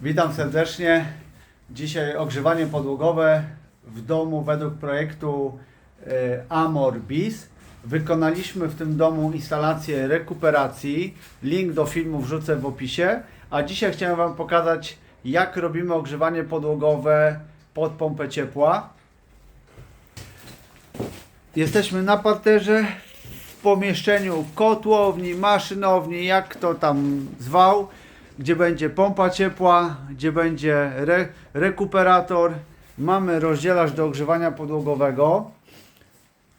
Witam serdecznie. Dzisiaj ogrzewanie podłogowe w domu według projektu e, Amor Bis. Wykonaliśmy w tym domu instalację rekuperacji. Link do filmu wrzucę w opisie. A dzisiaj chciałem Wam pokazać, jak robimy ogrzewanie podłogowe pod pompę ciepła. Jesteśmy na parterze, w pomieszczeniu kotłowni, maszynowni, jak to tam zwał, gdzie będzie pompa ciepła, gdzie będzie re, rekuperator. Mamy rozdzielacz do ogrzewania podłogowego.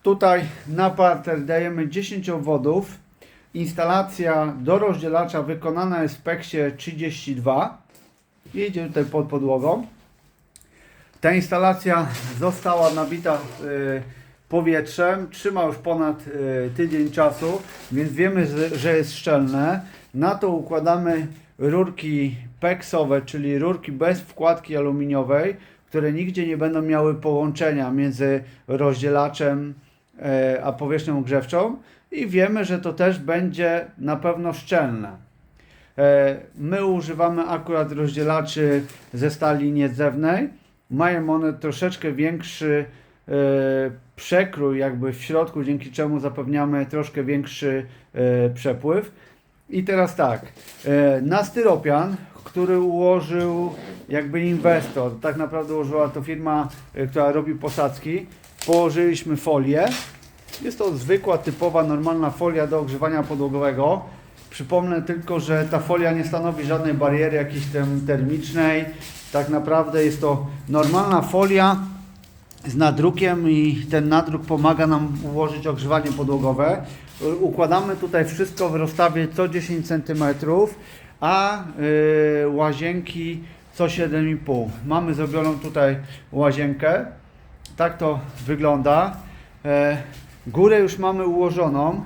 Tutaj na parter dajemy 10 wodów. Instalacja do rozdzielacza wykonana jest w peksie 32. Jedzie tutaj pod podłogą. Ta instalacja została nabita y, powietrzem, trzyma już ponad y, tydzień czasu, więc wiemy, że jest szczelne. Na to układamy rurki peksowe, czyli rurki bez wkładki aluminiowej, które nigdzie nie będą miały połączenia między rozdzielaczem e, a powierzchnią grzewczą i wiemy, że to też będzie na pewno szczelne. E, My używamy akurat rozdzielaczy ze stali niezewnej. Mają one troszeczkę większy e, przekrój jakby w środku, dzięki czemu zapewniamy troszkę większy przepływ. I teraz tak, e, na styropian, który ułożył jakby inwestor, tak naprawdę ułożyła to firma, e, która robi posadzki, położyliśmy folię. Jest to zwykła, typowa, normalna folia do ogrzewania podłogowego. Przypomnę tylko, że ta folia nie stanowi żadnej bariery jakiejś termicznej. Tak naprawdę jest to normalna folia z nadrukiem i ten nadruk pomaga nam ułożyć ogrzewanie podłogowe. Układamy tutaj wszystko w rozstawie co 10 cm, a y, łazienki co 7,5. Mamy zrobioną tutaj łazienkę. Tak to wygląda. E, górę już mamy ułożoną.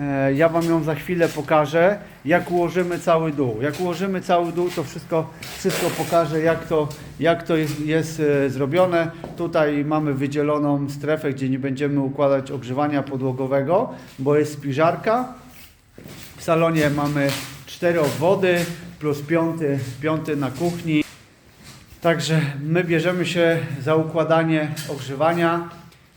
E, Ja Wam ją za chwilę pokażę, jak ułożymy cały dół. Jak ułożymy cały dół, to wszystko, wszystko pokażę, jak to, jak to jest, jest e, zrobione. Tutaj mamy wydzieloną strefę, gdzie nie będziemy układać ogrzewania podłogowego, bo jest spiżarka. W salonie mamy cztery obwody plus piąty, piąty na kuchni. Także my bierzemy się za układanie ogrzewania.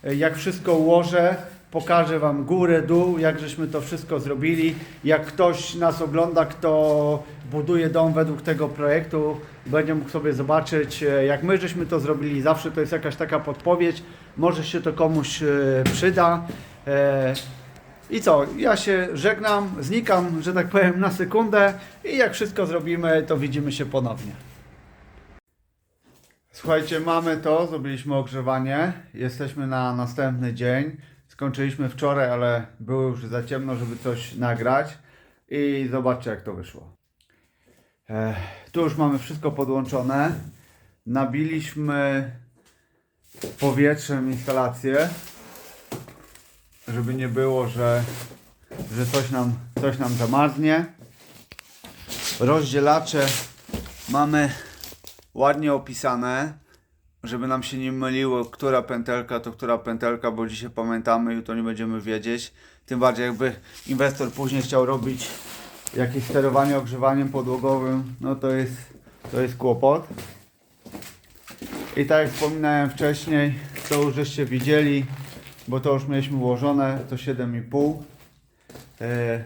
E, Jak wszystko ułożę, pokażę Wam górę, dół, jak żeśmy to wszystko zrobili. Jak ktoś nas ogląda, kto buduje dom według tego projektu, będzie mógł sobie zobaczyć, e, jak my żeśmy to zrobili. Zawsze to jest jakaś taka podpowiedź, może się to komuś e, przyda. E, I co, ja się żegnam, znikam, że tak powiem, na sekundę i jak wszystko zrobimy, to widzimy się ponownie. Słuchajcie, mamy to, zrobiliśmy ogrzewanie. Jesteśmy na następny dzień. Skończyliśmy wczoraj, ale było już za ciemno, żeby coś nagrać. I zobaczcie, jak to wyszło. Tu już mamy wszystko podłączone. Nabiliśmy powietrzem instalację, żeby nie było, że, że coś, nam, coś nam zamarznie. Rozdzielacze mamy ładnie opisane, żeby nam się nie myliło, która pętelka to która pętelka, bo dzisiaj pamiętamy, jutro nie będziemy wiedzieć. Tym bardziej jakby inwestor później chciał robić jakieś sterowanie ogrzewaniem podłogowym, no to jest, to jest kłopot. I tak jak wspominałem wcześniej, to już żeście widzieli, bo to już mieliśmy ułożone, to 7,5. E,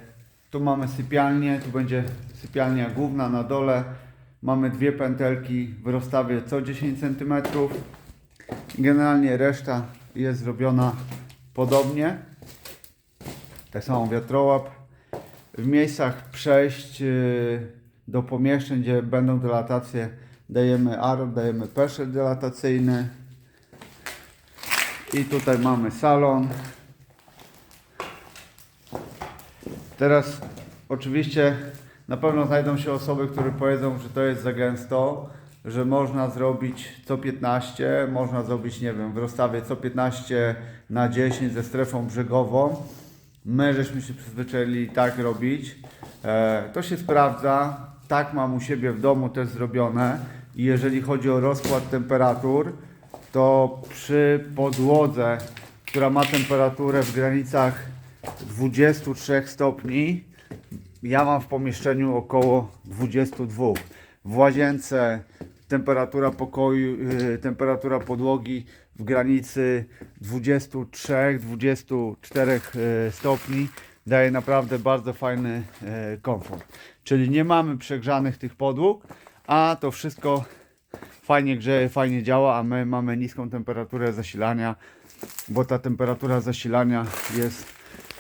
tu mamy sypialnię, tu będzie sypialnia główna na dole. Mamy dwie pętelki w rozstawie co 10 cm. Generalnie reszta jest zrobiona podobnie. Tak samo wiatrołap. W miejscach przejść yy, do pomieszczeń, gdzie będą dylatacje, dajemy ARO, dajemy peszel dylatacyjny. I tutaj mamy salon. Teraz oczywiście na pewno znajdą się osoby, które powiedzą, że to jest za gęsto, że można zrobić co 15, można zrobić, nie wiem, w rozstawie co 15 na 10 ze strefą brzegową. My żeśmy się przyzwyczaili tak robić. E, to się sprawdza. Tak mam u siebie w domu też zrobione. I jeżeli chodzi o rozkład temperatur, to przy podłodze, która ma temperaturę w granicach 23 stopni, ja mam w pomieszczeniu około 22. w łazience temperatura pokoju, y, temperatura podłogi w granicy 23-24 y, stopni daje naprawdę bardzo fajny y, komfort. Czyli nie mamy przegrzanych tych podłóg, a to wszystko fajnie grzeje, fajnie działa, a my mamy niską temperaturę zasilania, bo ta temperatura zasilania jest,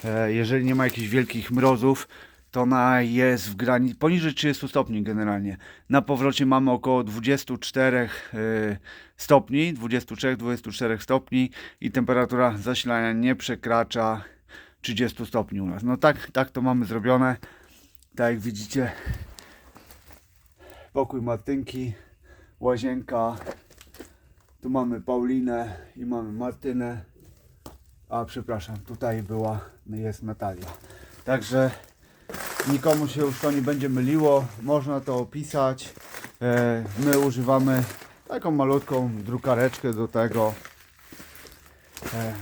e, jeżeli nie ma jakichś wielkich mrozów, to ona jest w granicy poniżej 30 stopni generalnie. Na powrocie mamy około 24 e, stopni, 23-24 stopni i temperatura zasilania nie przekracza 30 stopni u nas. No tak, tak to mamy zrobione. Tak jak widzicie, pokój Martynki, łazienka. Tu mamy Paulinę i mamy Martynę. A przepraszam, tutaj była, jest Natalia. Także nikomu się już to nie będzie myliło. Można to opisać. E, My używamy taką malutką drukareczkę do tego. E,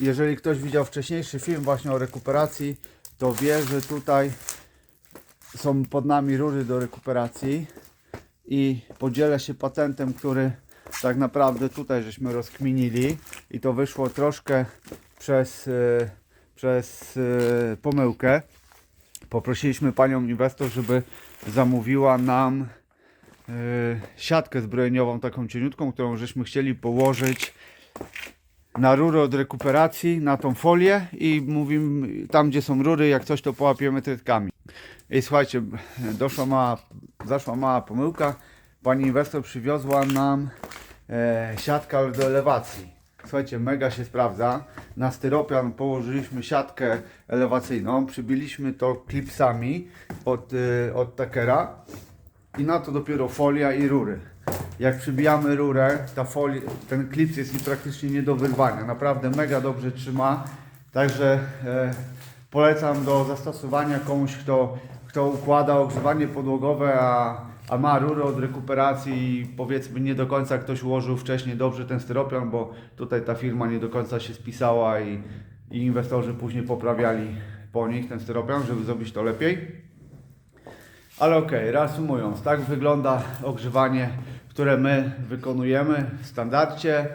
Jeżeli ktoś widział wcześniejszy film właśnie o rekuperacji, to wie, że tutaj są pod nami rury do rekuperacji i podzielę się patentem, który tak naprawdę tutaj żeśmy rozkminili i to wyszło troszkę przez, e, przez pomyłkę. Poprosiliśmy panią inwestor, żeby zamówiła nam e, siatkę zbrojeniową, taką cieniutką, którą żeśmy chcieli położyć na rury od rekuperacji, na tą folię i mówimy, tam gdzie są rury, jak coś to połapiemy trytkami. I słuchajcie, doszła mała, zaszła mała pomyłka. Pani inwestor przywiozła nam e, siatkę do elewacji. Słuchajcie, mega się sprawdza. Na styropian położyliśmy siatkę elewacyjną, przybiliśmy to klipsami od, e, od takera i na to dopiero folia i rury. Jak przybijamy rurę, ta folia, ten klips jest praktycznie nie do wyrwania. Naprawdę mega dobrze trzyma. Także e, polecam do zastosowania komuś, kto, kto układa ogrzewanie podłogowe, a, a ma rurę od rekuperacji i powiedzmy nie do końca ktoś ułożył wcześniej dobrze ten styropian, bo tutaj ta firma nie do końca się spisała i, i inwestorzy później poprawiali po nich ten styropian, żeby zrobić to lepiej. Ale okej, reasumując, tak wygląda ogrzewanie, które my wykonujemy w standardzie.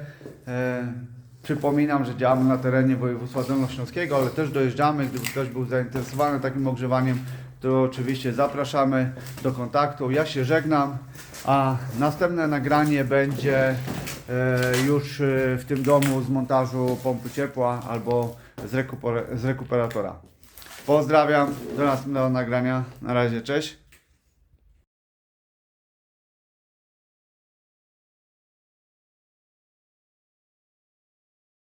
E, przypominam, że działamy na terenie województwa dolnośląskiego, ale też dojeżdżamy. Gdyby ktoś był zainteresowany takim ogrzewaniem, to oczywiście zapraszamy do kontaktu. Ja się żegnam, a następne nagranie będzie e, już e, w tym domu z montażu pompy ciepła albo z, rekuper- z rekuperatora. Pozdrawiam, do następnego nagrania. Na razie, cześć.